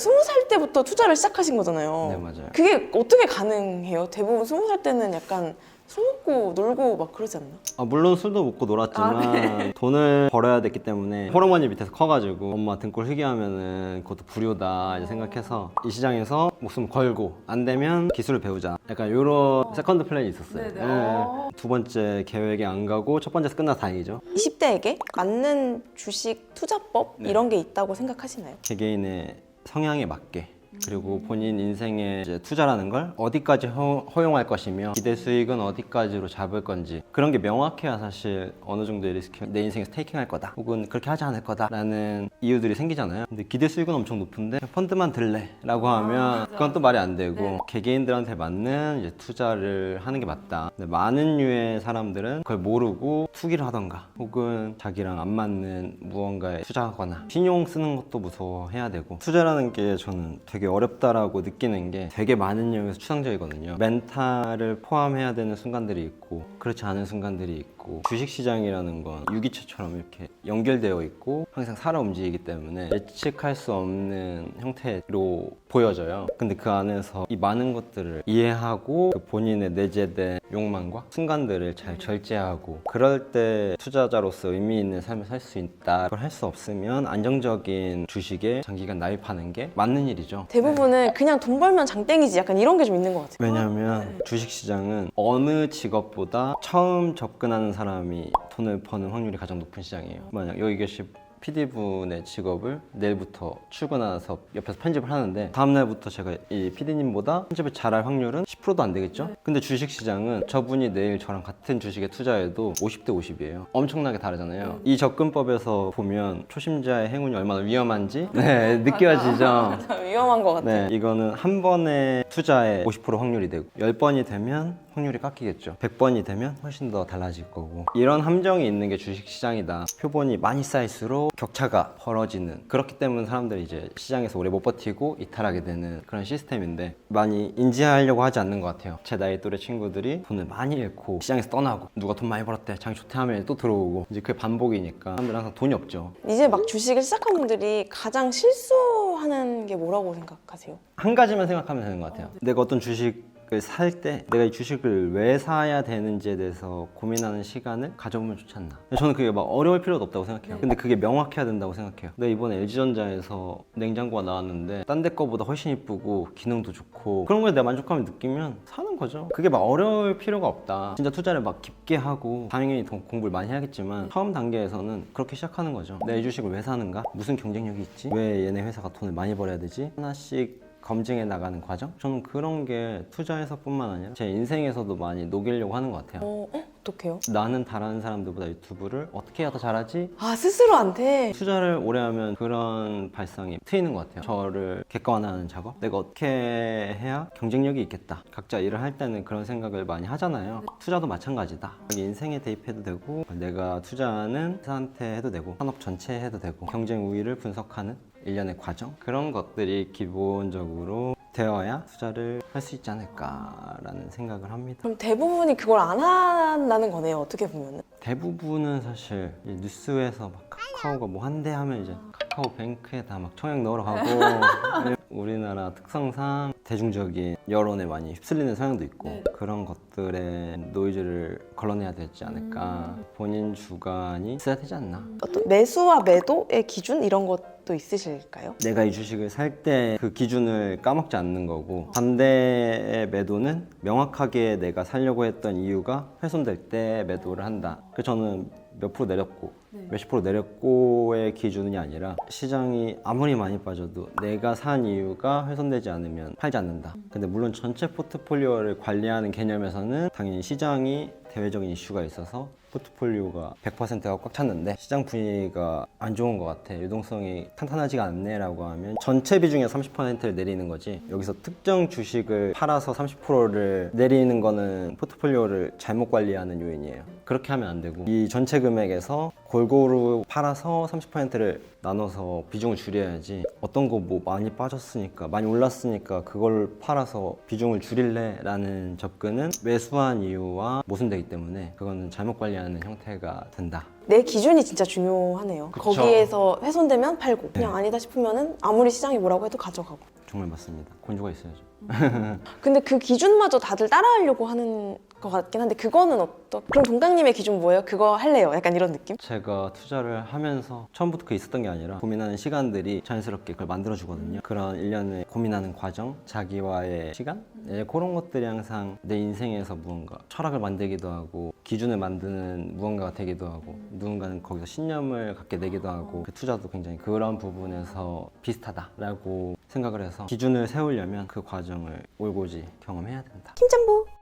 스무 살 때부터 투자를 시작하신 거잖아요. 네 맞아요. 그게 어떻게 가능해요? 대부분 스무 살 때는 약간 술 먹고 놀고 막 그러지 않나? 아, 물론 술도 먹고 놀았지만 돈을 벌어야 됐기 때문에 호르몬이 밑에서 커가지고 엄마 등골 희게 하면은 그것도 불효다 이제 생각해서 이 시장에서 목숨 걸고 안 되면 기술을 배우자 약간 이런 세컨드 플랜이 있었어요 네네. 예. 어. 두 번째 계획에 안 가고 첫 번째에서 끝나서 다행이죠 20대에게 맞는 주식 투자법 네. 이런 게 있다고 생각하시나요? 개개인의 성향에 맞게 그리고 본인 이제 투자라는 걸 어디까지 허, 용할 것이며 기대 수익은 어디까지로 잡을 건지 그런 게 명확해야 사실 어느 정도의 리스크 내 인생에 스테이킹 할 거다 혹은 그렇게 하지 않을 거다라는 이유들이 생기잖아요. 근데 기대 수익은 엄청 높은데 펀드만 들래 라고 하면 그건 또 말이 안 되고 개개인들한테 맞는 이제 투자를 하는 게 맞다. 근데 많은 류의 사람들은 그걸 모르고 투기를 하던가 혹은 자기랑 안 맞는 무언가에 투자하거나 신용 쓰는 것도 무서워해야 되고 투자라는 게 저는 되게 어렵다라고 느끼는 게 되게 많은 영역에서 추상적이거든요. 멘탈을 포함해야 되는 순간들이 있고 그렇지 않은 순간들이 있고 주식시장이라는 건 유기체처럼 이렇게 연결되어 있고 항상 살아 움직이기 때문에 예측할 수 없는 형태로 보여져요. 근데 그 안에서 이 많은 것들을 이해하고 그 본인의 내재된 욕망과 순간들을 잘 절제하고 그럴 때 투자자로서 의미 있는 삶을 살 수 있다. 그걸 할 수 없으면 안정적인 주식에 장기간 나입하는 게 맞는 일이죠. 대부분은 그냥 돈 벌면 장땡이지. 약간 이런 게 좀 있는 것 같아요. 왜냐하면 주식 시장은 어느 직업보다 처음 접근하는 사람이 돈을 버는 확률이 가장 높은 시장이에요. 만약 여기 계신 PD분의 직업을 내일부터 출근해서 옆에서 편집을 하는데 다음날부터 제가 이 PD님보다 편집을 잘할 확률은 10%도 안 되겠죠? 근데 주식시장은 저분이 내일 저랑 같은 주식에 투자해도 50대 50이에요. 엄청나게 다르잖아요. 이 접근법에서 보면 초심자의 행운이 얼마나 위험한지 네, 느껴지죠? 위험한 것 같아요. 네, 이거는 한 번의 투자에 50% 확률이 되고 10번이 되면 확률이 깎이겠죠. 100번이 되면 훨씬 더 달라질 거고. 이런 함정이 있는 게 주식 시장이다. 표본이 많이 쌓일수록 격차가 벌어지는 그렇기 때문에 사람들이 이제 시장에서 오래 못 버티고 이탈하게 되는 그런 시스템인데 많이 인지하려고 하지 않는 것 같아요. 제 나이 또래 친구들이 돈을 많이 잃고 시장에서 떠나고 누가 돈 많이 벌었대 장이 좋대 하면 또 들어오고 이제 그게 반복이니까 사람들은 항상 돈이 없죠. 이제 막 주식을 시작한 분들이 가장 실수 하는 게 뭐라고 생각하세요? 한 가지만 생각하면 되는 것 같아요. 내가 어떤 주식 을 살 때 내가 이 주식을 왜 사야 되는지에 대해서 고민하는 시간을 가져보면 좋지 않나. 저는 그게 막 어려울 필요도 없다고 생각해요. 근데 그게 명확해야 된다고 생각해요. 내가 이번에 LG전자에서 냉장고가 나왔는데 딴 데 거보다 훨씬 이쁘고 기능도 좋고 그런 거에 내가 만족감을 느끼면 사는 거죠. 그게 막 어려울 필요가 없다. 진짜 투자를 막 깊게 하고 당연히 더 공부를 많이 해야겠지만 처음 단계에서는 그렇게 시작하는 거죠. 이 주식을 왜 사는가? 무슨 경쟁력이 있지? 왜 얘네 회사가 돈을 많이 벌어야 되지? 하나씩 검증해 나가는 과정? 저는 그런 게 투자에서뿐만 아니라 제 인생에서도 많이 녹이려고 하는 것 같아요. 어, 어? 어떡해요? 나는 다른 사람들보다 유튜브를 어떻게 해야 더 잘하지? 아 스스로한테 투자를 오래 하면 그런 발상이 트이는 것 같아요. 저를 객관화하는 작업? 내가 어떻게 해야 경쟁력이 있겠다. 각자 일을 할 때는 그런 생각을 많이 하잖아요. 투자도 마찬가지다. 자기 인생에 대입해도 되고, 내가 투자하는 회사한테 해도 되고, 산업 전체에 해도 되고, 경쟁 우위를 분석하는 일련의 과정? 그런 것들이 기본적으로 되어야 투자를 할 수 있지 않을까라는 생각을 합니다. 그럼 대부분이 그걸 안 한다는 거네요. 어떻게 보면은. 대부분은 사실 이 뉴스에서 막 카카오가 뭐 한대 하면 이제 카카오 뱅크에다 막 청약 넣으러 가고 우리나라 특성상 대중적인 여론에 많이 휩쓸리는 성향도 있고 그런 것들의 노이즈를 걸러내야 되지 않을까 본인 주관이 있어야 되지 않나 어떤 매수와 매도의 기준 이런 것도 있으실까요? 내가 이 주식을 살 때 그 기준을 까먹지 않는 거고 반대의 매도는 명확하게 내가 살려고 했던 이유가 훼손될 때 매도를 한다. 그래서 저는 몇 프로 내렸고 몇십 프로 내렸고의 기준이 아니라 시장이 아무리 많이 빠져도 내가 산 이유가 훼손되지 않으면 팔지 않는다. 근데 물론 전체 포트폴리오를 관리하는 개념에서는 당연히 시장이 대외적인 이슈가 있어서 포트폴리오가 100%가 꽉 찼는데 시장 분위기가 안 좋은 것 같아. 유동성이 탄탄하지가 않네라고 하면 전체 비중의 30%를 내리는 거지. 여기서 특정 주식을 팔아서 30%를 내리는 거는 포트폴리오를 잘못 관리하는 요인이에요. 그렇게 하면 안 되고 이 전체 금액에서 골고루 팔아서 30%를 나눠서 비중을 줄여야지 어떤 거 뭐 많이 빠졌으니까 많이 올랐으니까 그걸 팔아서 비중을 줄일래 라는 접근은 매수한 이유와 모순되기 때문에 그거는 잘못 관리하는 형태가 된다. 내 기준이 진짜 중요하네요. 그쵸. 거기에서 훼손되면 팔고 그냥 아니다 싶으면은 아무리 시장이 뭐라고 해도 가져가고. 정말 맞습니다. 권유가 있어야죠. 근데 그 기준마저 다들 따라하려고 하는 것 같긴 한데 그거는 어떠? 그럼 동강님의 기준 뭐예요? 그거 할래요? 약간 이런 느낌? 제가 투자를 하면서 처음부터 그 있었던 게 아니라 고민하는 시간들이 자연스럽게 그걸 만들어 주거든요. 그런 일련의 고민하는 과정, 자기와의 시간, 예, 그런 것들이 항상 내 인생에서 무언가 철학을 만들기도 하고 기준을 만드는 무언가가 되기도 하고 누군가는 거기서 신념을 갖게 되기도 하고 그 투자도 굉장히 그런 부분에서 비슷하다라고 생각을 해서 기준을 세우려면 그 과정을 올고지 경험해야 된다. 김짬보